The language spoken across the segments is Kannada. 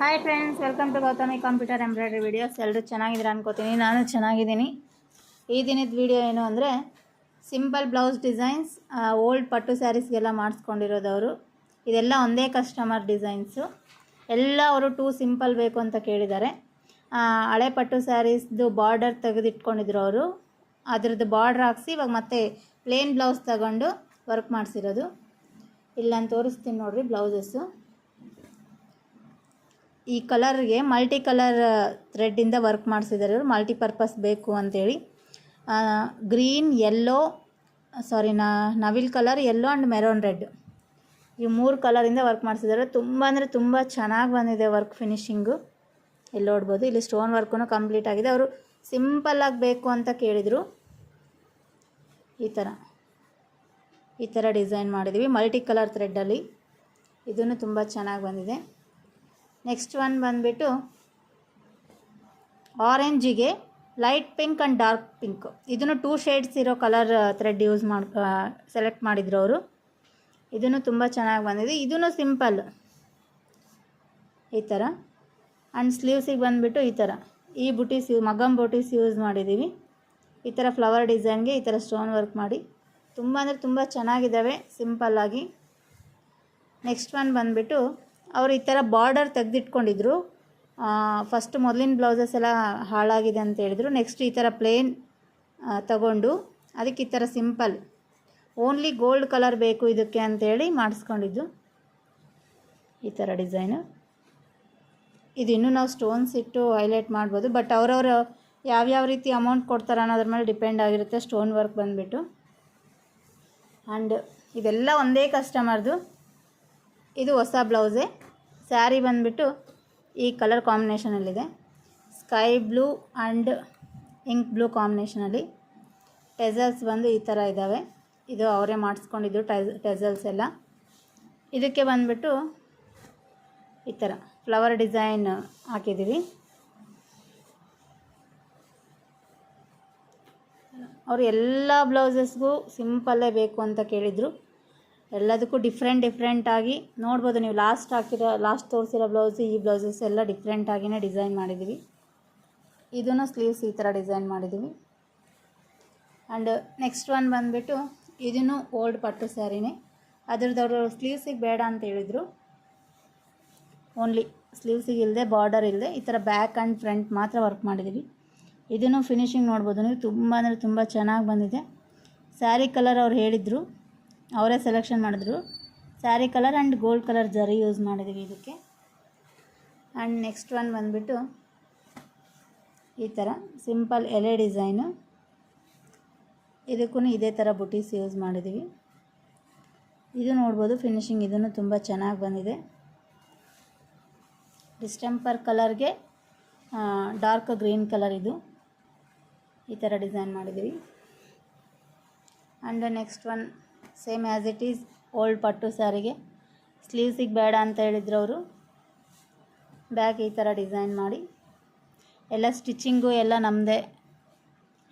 Hi friends welcome to Gautami computer embroidery videos ಎಲ್ಲರೂ ಚೆನ್ನಾಗಿದ್ದೀರಾ ಅನ್ಕೋತೀನಿ. ನಾನು ಚೆನ್ನಾಗಿದ್ದೀನಿ. ಈ ದಿನದ ವಿಡಿಯೋ ಏನು ಅಂದರೆ ಸಿಂಪಲ್ ಬ್ಲೌಸ್ ಡಿಸೈನ್ಸ್ ಓಲ್ಡ್ ಪಟ್ಟು ಸ್ಯಾರೀಸ್ಗೆಲ್ಲ ಮಾಡಿಸ್ಕೊಂಡಿರೋದವರು ಇದೆಲ್ಲ ಒಂದೇ ಕಸ್ಟಮರ್ ಡಿಸೈನ್ಸು ಎಲ್ಲ ಅವರು ಟೂ ಸಿಂಪಲ್ ಬೇಕು ಅಂತ ಕೇಳಿದ್ದಾರೆ. ಹಳೆ ಪಟ್ಟು ಸ್ಯಾರೀಸ್ದು ಬಾರ್ಡರ್ ತೆಗೆದಿಟ್ಕೊಂಡಿದ್ರು ಅವರು. ಅದರದ್ದು ಬಾರ್ಡ್ರ್ ಹಾಕ್ಸಿ ಇವಾಗ ಮತ್ತೆ ಪ್ಲೇನ್ ಬ್ಲೌಸ್ ತಗೊಂಡು ವರ್ಕ್ ಮಾಡಿಸಿರೋದು. ಇಲ್ಲಿ ನಾನು ತೋರಿಸ್ತೀನಿ ನೋಡಿರಿ ಬ್ಲೌಸಸ್ಸು ಈ ಕಲರ್ಗೆ ಮಲ್ಟಿ ಕಲರ್ ಥ್ರೆಡ್ಡಿಂದ ವರ್ಕ್ ಮಾಡಿಸಿದ್ದಾರೆ ಇವರು. ಮಲ್ಟಿಪರ್ಪಸ್ ಬೇಕು ಅಂತೇಳಿ. Green yellow sari ನವಿಲ್ colour yellow and maroon red ಈ ಮೂರು ಕಲರಿಂದ ವರ್ಕ್ ಮಾಡಿಸಿದ್ದಾರೆ. ತುಂಬ ಅಂದರೆ ತುಂಬ ಚೆನ್ನಾಗಿ ಬಂದಿದೆ ವರ್ಕ್ ಫಿನಿಶಿಂಗು. ಇಲ್ಲಿ ನೋಡ್ಬೋದು? ಇಲ್ಲಿ ಸ್ಟೋನ್ ವರ್ಕೂ ಕಂಪ್ಲೀಟ್ ಆಗಿದೆ. ಅವರು ಸಿಂಪಲ್ಲಾಗಿ ಬೇಕು ಅಂತ ಕೇಳಿದರು. ಈ ಥರ. ಈ ಥರ ಡಿಸೈನ್ ಮಾಡಿದ್ದೀವಿ ಮಲ್ಟಿ ಕಲರ್ ಥ್ರೆಡ್ಡಲ್ಲಿ ಇದೂ ತುಂಬ ಚೆನ್ನಾಗಿ ಬಂದಿದೆ. ನೆಕ್ಸ್ಟ್ ಒನ್ ಬಂದುಬಿಟ್ಟು ಆರೆಂಜಿಗೆ light pink and dark pink ಇದನ್ನು ಟೂ ಶೇಡ್ಸ್ ಇರೋ ಕಲರ್ ಥ್ರೆಡ್ ಯೂಸ್ ಮಾಡಿ ಸೆಲೆಕ್ಟ್ ಮಾಡಿದ್ರು ಅವರು. ಇದನ್ನು ತುಂಬ ಚೆನ್ನಾಗಿ ಬಂದಿದೆ. ಇದೂ ಸಿಂಪಲ್ ಈ ಥರ ಆ್ಯಂಡ್ ಸ್ಲೀವ್ಸಿಗೆ ಬಂದುಬಿಟ್ಟು ಈ ಥರ ಈ ಬುಟೀಸ್, ಮಗಮ್ ಬುಟೀಸ್ ಯೂಸ್ ಮಾಡಿದ್ದೀವಿ ಈ ಥರ ಫ್ಲವರ್ ಡಿಸೈನ್ಗೆ ಈ ಥರ ಸ್ಟೋನ್ ವರ್ಕ್ ಮಾಡಿ. ತುಂಬ ಅಂದರೆ ತುಂಬ ಚೆನ್ನಾಗಿದ್ದಾವೆ ಸಿಂಪಲ್ಲಾಗಿ ನೆಕ್ಸ್ಟ್ ಒನ್ ಬಂದುಬಿಟ್ಟು ಅವರು ಈ ಥರ ಬಾರ್ಡರ್ ತೆಗೆದಿಟ್ಕೊಂಡಿದ್ರು. ಫಸ್ಟ್ ಮೊದಲಿನ ಬ್ಲೌಸಸ್ ಎಲ್ಲ ಹಾಳಾಗಿದೆ ಅಂತ ಹೇಳಿದ್ರು. ನೆಕ್ಸ್ಟ್ ಈ ಥರ ಪ್ಲೇನ್ ತಗೊಂಡು ಅದಕ್ಕೆ ಈ ಥರ ಸಿಂಪಲ್ ಓನ್ಲಿ ಗೋಲ್ಡ್ ಕಲರ್ ಬೇಕು ಇದಕ್ಕೆ ಅಂತೇಳಿ ಮಾಡಿಸ್ಕೊಂಡಿದ್ದು. ಈ ಥರ ಡಿಸೈನು ಇದು ಇನ್ನೂ ನಾವು ಸ್ಟೋನ್ಸ್ ಇಟ್ಟು ಹೈಲೈಟ್ ಮಾಡ್ಬೋದು. ಬಟ್ ಅವರವರು ಯಾವ್ಯಾವ ರೀತಿ ಅಮೌಂಟ್ ಕೊಡ್ತಾರೆ ಅನ್ನೋದ್ರ ಮೇಲೆ ಡಿಪೆಂಡ್ ಆಗಿರುತ್ತೆ ಸ್ಟೋನ್ ವರ್ಕ್ ಬಂದುಬಿಟ್ಟು. ಆ್ಯಂಡ್ ಇದೆಲ್ಲ ಒಂದೇ ಕಸ್ಟಮರ್ದು ಇದು ಹೊಸ ಬ್ಲೌಸೇ. ಸ್ಯಾರಿ ಬಂದುಬಿಟ್ಟು ಈ colour ಕಾಂಬಿನೇಷನಲ್ಲಿದೆ sky blue and ink blue ಕಾಂಬಿನೇಷನಲ್ಲಿ tassels ಬಂದು ಈ ಥರ ಇದ್ದಾವೆ ಇದು ಅವರೇ ಮಾಡಿಸ್ಕೊಂಡಿದ್ದು ಟೆಸ್, ಟೆಸಲ್ಸ್ ಎಲ್ಲ. ಇದಕ್ಕೆ ಬಂದುಬಿಟ್ಟು ಈ ಥರ ಫ್ಲವರ್ ಡಿಸೈನ್ ಹಾಕಿದ್ದೀವಿ. ಅವರು ಎಲ್ಲ ಬ್ಲೌಸಸ್ಗೂ ಸಿಂಪಲ್ಲೇ ಬೇಕು ಅಂತ ಕೇಳಿದರು. ಎಲ್ಲದಕ್ಕೂ ಡಿಫ್ರೆಂಟ್ ಡಿಫ್ರೆಂಟಾಗಿ ನೋಡ್ಬೋದು. ನೀವು ಲಾಸ್ಟ್ ಹಾಕಿರೋ ಲಾಸ್ಟ್ ತೋರಿಸಿರೋ ಬ್ಲೌಸು ಈ ಬ್ಲೌಸಸ್ ಎಲ್ಲ ಡಿಫ್ರೆಂಟಾಗಿಯೇ ಡಿಸೈನ್ ಮಾಡಿದ್ದೀವಿ ಇದನ್ನು ಸ್ಲೀವ್ಸ್ ಈ ಥರ ಡಿಸೈನ್ ಮಾಡಿದ್ದೀವಿ ಆ್ಯಂಡ್ ನೆಕ್ಸ್ಟ್ ಒನ್ ಬಂದುಬಿಟ್ಟು ಇದನ್ನು ಓಲ್ಡ್ ಪಟ್ಟು ಸ್ಯಾರಿನೇ. ಅದ್ರದ್ದು ಅವರು ಸ್ಲೀವ್ಸಿಗೆ ಬೇಡ ಅಂತ ಹೇಳಿದರು. ಓನ್ಲಿ ಸ್ಲೀವ್ಸಿಗೆ ಇಲ್ಲದೆ ಬಾರ್ಡರ್ ಇಲ್ಲದೆ ಈ ಥರ ಬ್ಯಾಕ್ ಆ್ಯಂಡ್ ಫ್ರಂಟ್ ಮಾತ್ರ ವರ್ಕ್ ಮಾಡಿದ್ದೀವಿ ಇದನ್ನು ಫಿನಿಶಿಂಗ್ ನೋಡ್ಬೋದು ನೀವು. ತುಂಬ ಅಂದರೆ ತುಂಬ ಚೆನ್ನಾಗಿ ಬಂದಿದೆ. ಸ್ಯಾರಿ ಕಲರ್ ಅವ್ರು ಹೇಳಿದರು. ಅವರೇ ಸೆಲೆಕ್ಷನ್ ಮಾಡಿದ್ರು. Sari colour and gold colour zari use ಮಾಡಿದ್ದೀವಿ ಇದಕ್ಕೆ. ಆ್ಯಂಡ್ ನೆಕ್ಸ್ಟ್ ಒನ್ ಬಂದುಬಿಟ್ಟು ಈ ಥರ ಸಿಂಪಲ್ ಎಲೆ ಡಿಸೈನು ಇದಕ್ಕೂ ಇದೇ ಥರ ಬುಟೀಸ್ ಯೂಸ್ ಮಾಡಿದ್ದೀವಿ ಇದು ನೋಡ್ಬೋದು ಫಿನಿಶಿಂಗ್ ಇದನ್ನು ತುಂಬ ಚೆನ್ನಾಗಿ ಬಂದಿದೆ. ಡಿಸ್ಟೆಂಪರ್ ಕಲರ್ಗೆ ಡಾರ್ಕ್ ಗ್ರೀನ್ ಕಲರ್ ಇದು. ಈ ಥರ ಡಿಸೈನ್ ಮಾಡಿದ್ದೀವಿ and next one same as it is old ಪಟ್ಟು ಸ್ಯಾರಿಗೆ ಸ್ಲೀವ್ಸಿಗೆ ಬೇಡ ಅಂತ ಹೇಳಿದ್ರು ಅವರು. ಬ್ಯಾಕ್ ಈ ಥರ ಡಿಸೈನ್ ಮಾಡಿ. ಎಲ್ಲ ಸ್ಟಿಚಿಂಗು ಎಲ್ಲ ನಮ್ಮದೇ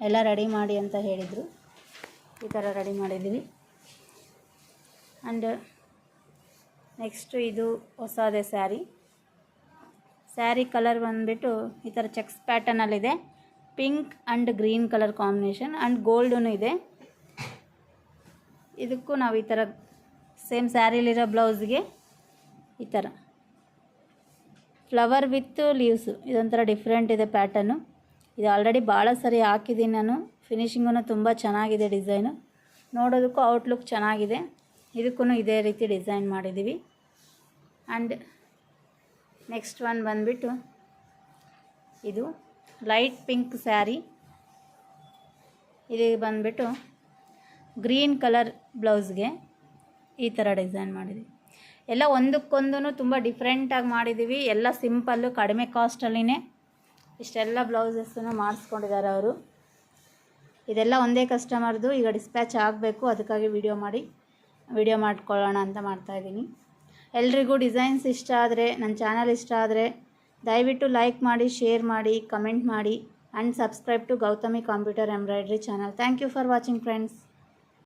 ಎಲ್ಲ ರೆಡಿ ಮಾಡಿ ಅಂತ ಹೇಳಿದರು. ಈ ಥರ ರೆಡಿ ಮಾಡಿದ್ದೀವಿ ಆ್ಯಂಡ್ ನೆಕ್ಸ್ಟು ಇದು ಹೊಸದೇ ಸ್ಯಾರಿ ಸ್ಯಾರಿ ಕಲರ್ ಬಂದುಬಿಟ್ಟು ಈ ಥರ checks ಪ್ಯಾಟರ್ನಲ್ಲಿದೆ pink and green colour combination and gold ಇದೆ. ಇದಕ್ಕೂ ನಾವು ಈ ಥರ ಸೇಮ್ ಸ್ಯಾರಿಲಿರೋ ಬ್ಲೌಸ್ಗೆ ಈ ಥರ. ಫ್ಲವರ್ ವಿತ್ ಲೀವ್ಸು, ಇದೊಂಥರ ಡಿಫ್ರೆಂಟ್ ಇದೆ ಪ್ಯಾಟರ್ನು. ಇದು ಆಲ್ರೆಡಿ ಭಾಳ ಸರಿ ಹಾಕಿದ್ದೀನಿ ನಾನು. ಫಿನಿಶಿಂಗೂ ತುಂಬ ಚೆನ್ನಾಗಿದೆ ಡಿಸೈನು. ನೋಡೋದಕ್ಕೂ ಔಟ್ಲುಕ್ ಚೆನ್ನಾಗಿದೆ. ಇದಕ್ಕೂ ಇದೇ ರೀತಿ ಡಿಸೈನ್ ಮಾಡಿದ್ದೀವಿ. ಆ್ಯಂಡ್ ನೆಕ್ಸ್ಟ್ ಒನ್ ಬಂದುಬಿಟ್ಟು ಇದು ಲೈಟ್ ಪಿಂಕ್ ಸ್ಯಾರಿ. ಇದು ಬಂದುಬಿಟ್ಟು ಗ್ರೀನ್ ಕಲರ್ ಬ್ಲೌಸ್ಗೆ ಈ ಥರ ಡಿಸೈನ್ ಮಾಡಿದ್ವಿ ಎಲ್ಲ ಒಂದಕ್ಕೊಂದೂ ತುಂಬ ಡಿಫ್ರೆಂಟಾಗಿ ಮಾಡಿದ್ದೀವಿ. ಎಲ್ಲ ಸಿಂಪಲ್ಲು ಕಡಿಮೆ ಕಾಸ್ಟಲ್ಲಿನೇ ಇಷ್ಟೆಲ್ಲ ಬ್ಲೌಸಸ್ಸನ್ನು ಮಾಡಿಸ್ಕೊಂಡಿದ್ದಾರೆ ಅವರು. ಇದೆಲ್ಲ ಒಂದೇ ಕಸ್ಟಮರ್ದು ಈಗ ಡಿಸ್ಪ್ಯಾಚ್ ಆಗಬೇಕು. ಅದಕ್ಕಾಗಿ ವಿಡಿಯೋ ಮಾಡಿ ವಿಡಿಯೋ ಮಾಡ್ಕೊಳ್ಳೋಣ ಅಂತ ಮಾಡ್ತಾಯಿದ್ದೀನಿ ಎಲ್ರಿಗೂ ಡಿಸೈನ್ಸ್ ಇಷ್ಟ ಆದರೆ, ನನ್ನ ಚಾನಲ್ ಇಷ್ಟ ಆದರೆ ದಯವಿಟ್ಟು ಲೈಕ್ ಮಾಡಿ ಶೇರ್ ಮಾಡಿ ಕಮೆಂಟ್ ಮಾಡಿ and subscribe to Gautami computer embroidery channel thank you for watching friends